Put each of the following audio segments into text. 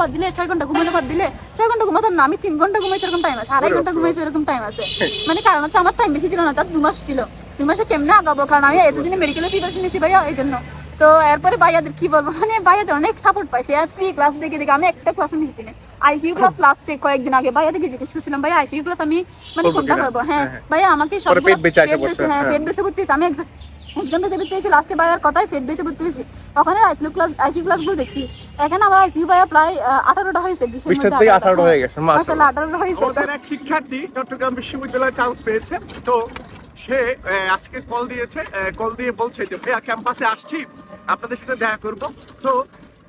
বাদ দিলে ছয় ঘণ্টা ঘুমানো বাদ দিলে ছয় ঘণ্টা ঘুমাতাম না আমি তিন ঘণ্টা ঘুমাইছি এরকম টাইম আছে আড়াই ঘণ্টা ঘুমাইছি এরকম টাইম আছে। মানে কারণ হচ্ছে আমার টাইম বেশি ছিল না তার দু মাস ছিল। দু মাসে কেমনে আগাবো? কারণ আমি এতদিনে মেডিকেলে প্রিপারেশন নিয়েছি ভাইয়া এই জন্য। তো এরপরে ভাইয়াদের কি বলব? মানে ভাইয়াদের অনেক সাপোর্ট পাইছে। আর ফ্রি ক্লাস দেখে দেখে আমি একটা ক্লাস দিনে। আইকিউ ক্লাস লাস্টে কয়েকদিন আগে ভাইয়া থেকে জিজ্ঞেস করছিলাম ভাইয়া আইকিউ ক্লাস আমি মানে কোনটা করব? হ্যাঁ হ্যাঁ, হ্যাঁ। ভাইয়া আমাকে সব পেট বেঁচে আসে পেট বেঁচে হ্যাঁ হ্যাঁ। পেট বেঁচে ভর্তি আমি এক্সাম বেঁচে হয়েছি লাস্টে ভাইয়ার কথায় পেট বেঁচে ওখানে আইকিউ ক্লাস আইকিউ ক্লাসগুলো দেখছি। এখানে আমার ভাইয়া প্রায় আঠারোটা হয়েছে থেকে আঠারোটা, হয়ে গেছে, আঠারোটা হয়েছে। এক শিক্ষার্থী চট্টগ্রাম বিশ্ববিদ্যালয়ে চান্স পেয়েছে। তো সে আজকে কল দিয়েছে কল দিয়ে বলছে যে ভাইয়া ক্যাম্পাসে আসছি আপনাদের সাথে দেখা করব। তো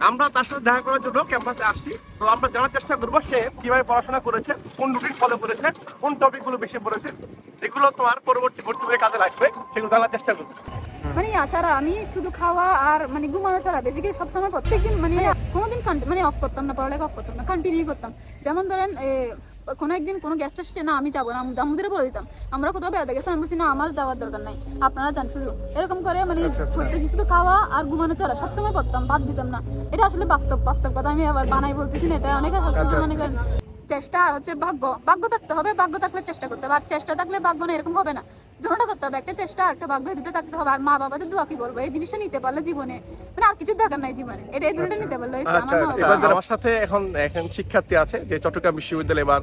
আমরা তার সাথে দেখা করার জন্য ক্যাম্পাসে আসছি। তো আমরা জানার চেষ্টা করব সে কীভাবে পড়াশোনা করেছে কোন রুটিন ফলো করেছে কোন টপিকগুলো বেশি পড়েছে এগুলো তোমার পরবর্তী ভর্তি কাজে লাগবে সেগুলো জানার চেষ্টা করব। মানে ছাড়া আমি শুধু খাওয়া আর মানে ঘুমানো ছাড়া বেসিক্যালি সবসময় প্রত্যেকদিন মানে কোনোদিন মানে অফ করতাম না পড়ালেখা অফ করতাম না কন্টিনিউ করতাম। যেমন ধরেন কোনো একদিন কোনো গেস্ট আসছে না আমি যাব না। দামুদের বলে দিতাম আমরা কোথাও বেড়াতে গেছি। আমি বলছি না আমার যাওয়ার দরকার নাই আপনারা জান শুধু। এরকম করে মানে ছোট্ট কিছু তো শুধু খাওয়া আর ঘুমানো চড়া সবসময় করতাম বাদ দিতাম না। এটা আসলে বাস্তব বাস্তব কথা। আমি আবার বানাই বলতেছি না এটা অনেক আচ্ছা, মনে করেন। চেষ্টা আর হচ্ছে ভাগ্য। ভাগ্য থাকতে হবে ভাগ্য থাকলে চেষ্টা করতে হবে। আর চেষ্টা থাকলে ভাগ্য না এরকম হবে না। দুটোটা করতে হবে একটা চেষ্টা আর একটা ভাগ্য দুটো থাকতে হবে। আর মা বাবাদের দোয়া কি বলব? এই জিনিসটা নিতে পারলে জীবনে মানে আর কিছু দরকার নাই জীবনে। এটা এই দুটো নিতে পারলে আচ্ছা আমার আচ্ছা আমার সাথে এখন এখন শিক্ষার্থী আছে যে চট্টগ্রাম বিশ্ববিদ্যালয়ে এবার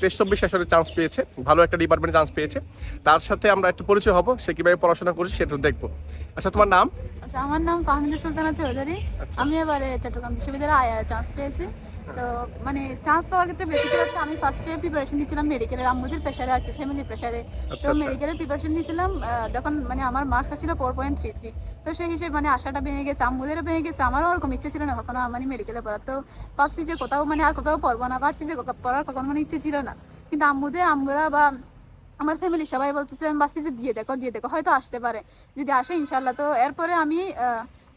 তেইশ চব্বিশ আসলে চান্স পেয়েছে। ভালো একটা ডিপার্টমেন্টে চান্স পেয়েছে। তার সাথে আমরা একটু পরিচয় হব সে কীভাবে পড়াশোনা করছে সেটা দেখব। আচ্ছা তোমার নাম? আচ্ছা আমার নাম ফাহমিদা সুলতানা চৌধুরী। আচ্ছা। আমি এবারে চট্টগ্রাম বিশ্ববিদ্যালয়ে আয়ার চান্স পেয়েছি। তো মানে চান্স পাওয়ার ক্ষেত্রে বেসিক্যালি হচ্ছে আমি ফার্স্টে প্রিপারেশন নিচ্ছিলাম মেডিকেলের আম্মুদের প্রেশারে আর কি ফ্যামিলির প্রেশারে আচ্ছা, তো। মেডিকেলের প্রিপারেশন নিয়েছিলাম যখন মানে আমার মার্কস আসছিল ফোর পয়েন্ট থ্রি থ্রি তো সেই হিসেবে মানে আশাটা ভেঙে গেছে আম্মুদেরও ভেঙে গেছে আমারও ওরকম ইচ্ছে ছিল না কখনো মানে মেডিকেলে পড়ার। তো ভাবছি যে কোথাও মানে আর কোথাও পড়ব না ভাবছি যে পড়ার কখনো মানে ইচ্ছে ছিল না। কিন্তু আম্মুদের আম্মুরা বা আমার ফ্যামিলি সবাই বলতেছে ভাবছি যে দিয়ে দেখো দিয়ে দেখো হয়তো আসতে পারে। যদি আসে ইনশাল্লাহ তো এরপরে আমি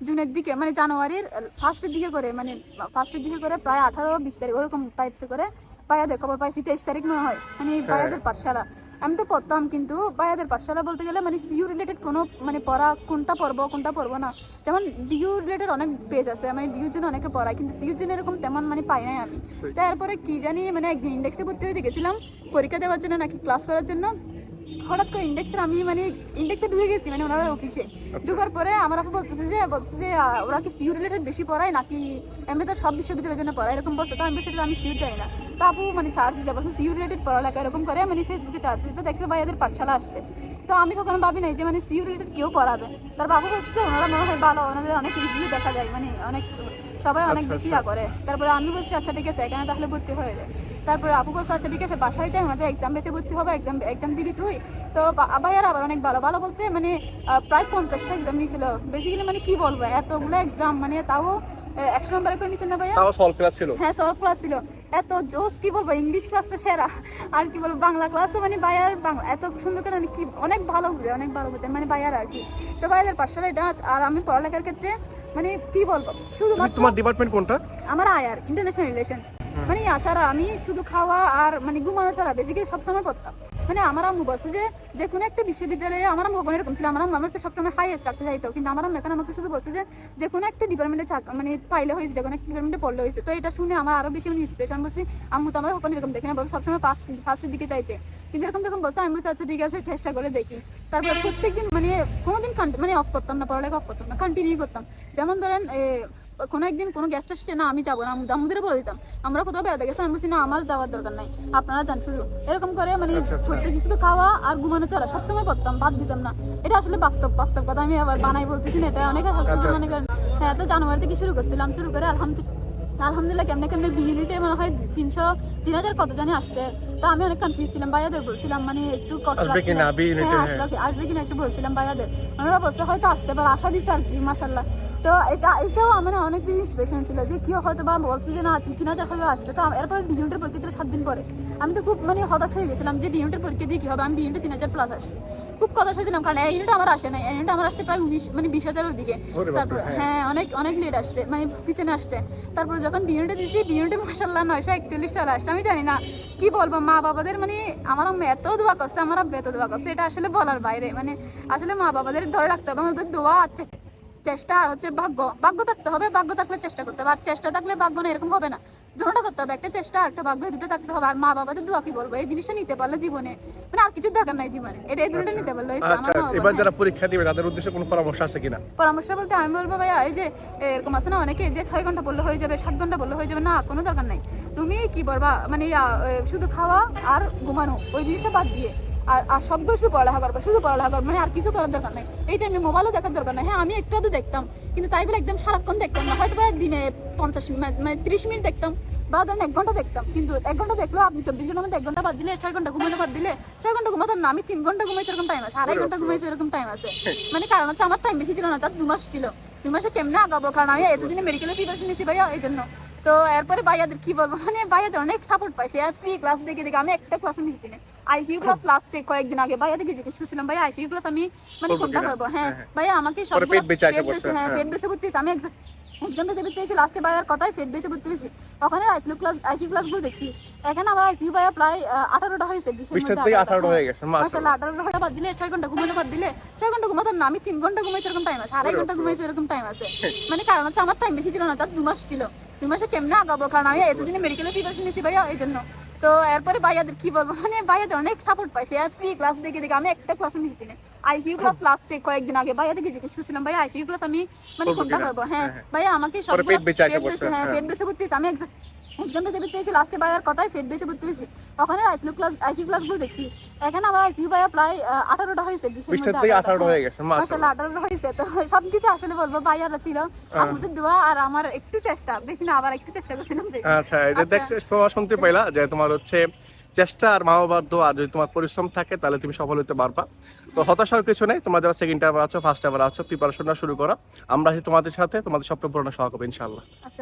জুনের দিকে মানে জানুয়ারির ফার্স্টের দিকে করে মানে ফার্স্টের দিকে করে প্রায় আঠারো বিশ তারিখ ওরকম টাইপসে করে বায়াদের খবর পাইছি তেইশ তারিখ মনে হয় মানে বায়াদের পাঠশালা। আমি তো পড়তাম কিন্তু বায়াদের পাঠশালা বলতে গেলে মানে সিইউ রিলেটেড কোনো মানে পড়া কোনটা পড়ব কোনটা পড়ব না। যেমন ডিইউ রিলেটেড অনেক পেজ আছে মানে ডিউর জন্য অনেকে পড়ায় কিন্তু সিইউর জন্য এরকম তেমন মানে পাই নাই আমি। তারপরে কি জানি মানে একদিন ইন্ডেক্সে ভর্তি হয়ে গেছিলাম পরীক্ষা দেওয়ার জন্য নাকি ক্লাস করার জন্য হঠাৎ করে ইন্ডেক্সের আমি মানে ইন্ডেক্সে ঢুকে গেছি মানে ওনারা অফিসে ঢুকার পরে আমার আপু বলতেছে যে বলতেছে যে ওরা কি সিউ রিলেটেড বেশি পড়ায় নাকি এমনি তো সব বিশ্ববিদ্যালয়ের জন্য পড়ায়? এরকম বলছে তো আমি বলছি এটা আমি সিউ জানি না। তো আপু মানে চার্জ দিতে বলছে সিউ রিলেটেড পড়ালেখা এরকম করে মানে ফেসবুকে চার্জ দিতে দেখছে ভাই এদের পাঠশালা আসছে। তো আমি কখনো ভাবি নাই যে মানে সিউ রিলেটেড কেউ পড়াবে? তার বাবু বলছে ওনারা মনে হয় ভালো ওনাদের অনেক রিভিউ দেখা যায় মানে অনেক সবাই অনেক আচ্ছা, বেশি আচ্ছা। ইয়া করে। তারপরে আমি বলছি আচ্ছা ঠিক আছে এখানে তাহলে ভর্তি হয়ে যায়। তারপরে আপু বলছে আচ্ছা ঠিক আছে বাসায় যাই ওনাদের এক্সাম বেঁচে ভর্তি হবে এক্সাম এক্সাম দিবি তুই। তো বা- ভাইয়ার আবার অনেক ভালো ভালো বলতে মানে প্রায় পঞ্চাশটা এক্সাম নিয়েছিল। বেসিক্যালি মানে কি বলব এতগুলো এক্সাম মানে তাও একশো নম্বরে করে নিয়েছিল না ভাইয়া? তাও সলভ ক্লাস ছিল। হ্যাঁ সলভ ক্লাস ছিল। এত জোস কি বলব ইংলিশ ক্লাস তো সেরা। আর কি বলব বাংলা ক্লাসে মানে বায়ার বাংলা এত সুন্দর করে মানে কি অনেক ভালো বুঝে অনেক ভালো বুঝে মানে বায়ার আর কি। তো বায়াদের পাঠশালা এটা আর আমি পড়ালেখার ক্ষেত্রে মানে কি বলব শুধুমাত্র তোমার ডিপার্টমেন্ট কোনটা? আমার আয়ার ইন্টারন্যাশনাল রিলেশনস মানে ছাড়া আমি শুধু খাওয়া আর মানে ঘুমানো ছাড়া বেসিক্যালি সবসময় করতাম। মানে আমার আম্মু বলছে যে যে কোনো একটা বিশ্ববিদ্যালয়ে আমার আম্মু কখনো এরকম ছিল, আমার আম্মু আমাকে সবসময় হাইয়েস্ট রাখতে চাইতো। কিন্তু আমার আম্মু এখন আমাকে শুধু বলছে যে যে কোনো একটা ডিপার্টমেন্টে মানে পাইলে হয়েছে, যে কোনো একটা ডিপার্টমেন্টে পড়লে হয়েছে। তো এটা শুনে আমার আরও বেশি মানে ইন্সপিরেশন বলছি, আম্মু তো আমার কখনো এরকম দেখে না, বলছে সবসময় ফার্স্ট ফার্স্টের দিকে চাইতে। কিন্তু এরকম যখন বলছে, আমি বলছি আচ্ছা ঠিক আছে, চেষ্টা করে দেখি। তারপরে প্রত্যেকদিন মানে কোনোদিন মানে অফ করতাম না, পড়ালেখা অফ করতাম না কন্টিনিউ করতাম। যেমন ধরেন কোনো একদিন কোনো গেস্ট আসছে না আমি যাব না। দামুদের বলে দিতাম আমরা কোথাও বেড়াতে গেছি। আমি বলছি না আমার যাওয়ার দরকার নাই আপনারা যান শুধু। এরকম করে মানে আচ্ছা, আচ্ছা। প্রত্যেক শুধু খাওয়া আর ঘুমানো ছাড়া সবসময় পড়তাম বাদ দিতাম না। এটা আসলে বাস্তব বাস্তব কথা আমি আবার বানাই বলতেছি না এটা অনেকে আচ্ছা, মনে করেন হ্যাঁ তো জানুয়ারি থেকে শুরু করছিলাম শুরু করে আলহামদুলিল্লাহ আলহামদুলিল্লাহ কেমনে কেমনে বি মনে হয় তিনশো তিন হাজার কত জানি আসছে। তা আমি অনেক কনফিউজ ছিলাম ভাইয়াদের বলছিলাম মানে একটু কষ্ট আসবে কিনা, হ্যাঁ, হ্যাঁ। আসবে কিনা একটু বলছিলাম ভাইয়াদের। ওনারা বলছে হয়তো আসতে পারে আশা দিচ্ছে আর কি মাসাল্লাহ তো এটা এটাও আমার অনেক বেশি ইন্সপিরেশন ছিল যে কেউ হয়তো বা বলছে যে না তিন হাজার হয়তো আসবে তো এরপরে ডি ইউনিটের পরীক্ষা দিল সাত দিন পরে। আমি তো খুব মানে হতাশ হয়ে গেছিলাম যে ডি ইউনিটের পরীক্ষা দিয়ে কি হবে? আমি ইউনিটে তিন হাজার প্লাস আসছে। খুব হতাশ হয়েছিলাম কারণ এই ইউনিট আমার আসে না এই ইউনিট আমার আসছে প্রায় উনিশ মানে বিশ হাজারের ওদিকে। তারপর হ্যাঁ। হ্যাঁ অনেক অনেক লেট আসছে মানে পিছনে আসছে। তারপরে যখন ডি ইউনিটে দিয়েছি ডি ইউনিটে মাসাল্লাহ নয়শো একচল্লিশ চলে আসছে। আমি জানি না কি বলব মা বাবাদের মানে আমার আম্মা এত দোয়া করছে আমার আব্বা এত দোয়া করছে। এটা আসলে বলার বাইরে। মানে আসলে মা বাবাদের ধরে রাখতে হবে আমাদের দোয়া আছে। চেষ্টা আর হচ্ছে ভাগ্য। ভাগ্য থাকতে হবে ভাগ্য থাকলে চেষ্টা করতে হবে। আর চেষ্টা থাকলে ভাগ্য না এরকম হবে না। দুটোটা করতে হবে একটা চেষ্টা আর একটা ভাগ্য দুটো থাকতে হবে। আর মা বাবাদের দোয়া কি বলব? এই জিনিসটা নিতে পারলে জীবনে মানে আর কিছু দরকার নাই জীবনে। এটা এই দুটো নিতে পারলে। আচ্ছা এবার হ্যাঁ। যারা পরীক্ষা দিবে তাদের উদ্দেশ্যে কোনো পরামর্শ আছে কিনা? পরামর্শ বলতে আমি বলব ভাইয়া এই যে এরকম আছে না অনেকে যে ছয় ঘণ্টা বললে হয়ে যাবে সাত ঘণ্টা বললে হয়ে যাবে না কোনো দরকার নাই। তুমি কি বলবা মানে শুধু খাওয়া আর ঘুমানো ওই জিনিসটা বাদ দিয়ে। আর আর সবগুলো শুধু পড়ালেখা করবে, শুধু পড়ালেখা করবে মানে আর কিছু করার দরকার নাই। এই টাইমে মোবাইলও দেখার দরকার নাই। হ্যাঁ আমি একটু আধটু দেখতাম, কিন্তু তাই বলে একদম সারাক্ষণ দেখতাম না। হয়তো দিনে পঞ্চাশ মানে ত্রিশ মিনিট দেখতাম, বা ধরেন এক ঘণ্টা দেখতাম। কিন্তু এক ঘণ্টা দেখলেও আপনি চব্বিশ ঘণ্টার মধ্যে এক ঘণ্টা বাদ দিলে, ছয় ঘণ্টা ঘুমানো বাদ দিলে, ছয় ঘণ্টা ঘুমাতাম না। আমি তিন ঘণ্টা ঘুমাইছি এরকম টাইম আছে, আড়াই ঘণ্টা ঘুমাইছি এরকম টাইম আছে। মানে কারণ হচ্ছে আমার টাইম বেশি ছিল না তার দু মাস ছিল। দু মাসে কেমনে আগাবো? কারণ আমি এতদিনে মেডিকেলের প্রিপারেশন নিয়েছি ভাইয়া এই জন্য তো এরপরে ভাইয়াদের কি বলব? মানে ভাইয়াদের অনেক সাপোর্ট পাইছি। আর ফ্রি ক্লাস দেখে দেখে আমি একটা ক্লাস নিয়েছি দিনে আইকিউ ক্লাস লাস্টে কয়েকদিন আগে ভাইয়া থেকে জিজ্ঞেস করছিলাম ভাইয়া আইকিউ ক্লাস আমি মানে কোনটা কিনা? করব? হ্যাঁ হ্যাঁ, হ্যাঁ। ভাইয়া আমাকে সব পেট বেঁচে হ্যাঁ। পেট বেঁচে করতেছি আমি এক্সাম বেঁচে করতে হয়েছি লাস্টে ভাইয়ার কথাই পেট বেঁচে করতে হয়েছি ওখানে আইকিউ ক্লাস আইকিউ ক্লাসগুলো দেখছি। এখানে আমার আইকিউ ভাইয়া প্রায় আঠারোটা হয়েছে বিশের বিশটার মধ্যে থেকে 18টা, আঠারোটা হ্যাঁ। গেছে মাশাআল্লাহ আঠারোটা হয়ে বাদ দিলে ছয় ঘণ্টা ঘুমানো বাদ দিলে ছয় ঘণ্টা ঘুমাতাম না আমি তিন ঘণ্টা ঘুমাইছি এরকম টাইম আছে আড়াই ঘণ্টা ঘুমাইছি এরকম টাইম আছে। মানে কারণ হচ্ছে আমার টাইম বেশি ছিল না তার দু মাস ছিল। দু মাসে কেমনে আগাবো কারণ আমি এতদিনে মেডিকেলের প্রিপারেশন নিয়েছি ভাইয়া এই জন্য তো এরপরে ভাইয়াদের কি বলব মানে ভাইয়াদের অনেক সাপোর্ট পাইছি আর ফ্রি ক্লাস দেখে দেখে আমি একটা ক্লাস নিয়েছি দিনে আইকিউ ক্লাস লাস্টে কয়েকদিন আগে ভাইয়া থেকে জিজ্ঞেস করছিলাম ভাইয়া আইকিউ ক্লাস আমি মানে করব কোনটা কিনা? করব হ্যাঁ হ্যাঁ, হ্যাঁ। ভাইয়া আমাকে সব পরে পেট বেঁচে আসা পড়ছে, হ্যাঁ হ্যাঁ। পেট বেঁচে করতেছি আমি এক্সাম বেঁচে লাস্টে ভাইয়ার পেট বেঁচে হয়েছি। ওখানে আইকিউ ক্লাস আইকিউ ক্লাসগুলো দেখছি। এখানে আমার আইকিউ ভাইয়া প্রায় আঠারোটা হয়েছে বিশের বিশটার থেকে আঠারোটা। হ্যাঁ। হয়ে গেছে মাশাআল্লাহ মাশাআল্লাহ আঠারোটা হয়েছে। তো সবকিছু আসলে বলব ভাইয়ারা ছিল। আমাদের দোয়া আর আমার একটু চেষ্টা বেশি না আবার একটু চেষ্টা করছিলাম আচ্ছা যে আচ্ছা। দেখছ তোমার শুনতে পাইলা যে তোমার হচ্ছে চেষ্টা আর মা বাবার দোয়া আর যদি তোমার পরিশ্রম থাকে তাহলে তুমি সফল হতে পারবা। তো হতাশার কিছু নেই তোমরা যারা সেকেন্ড টাইম আছো ফার্স্ট টাইম আছো প্রিপারেশনটা শুরু করো। আমরা আছি তোমাদের সাথে তোমাদের স্বপ্ন পূরণে সহযোগী ইনশাল্লাহ আচ্ছা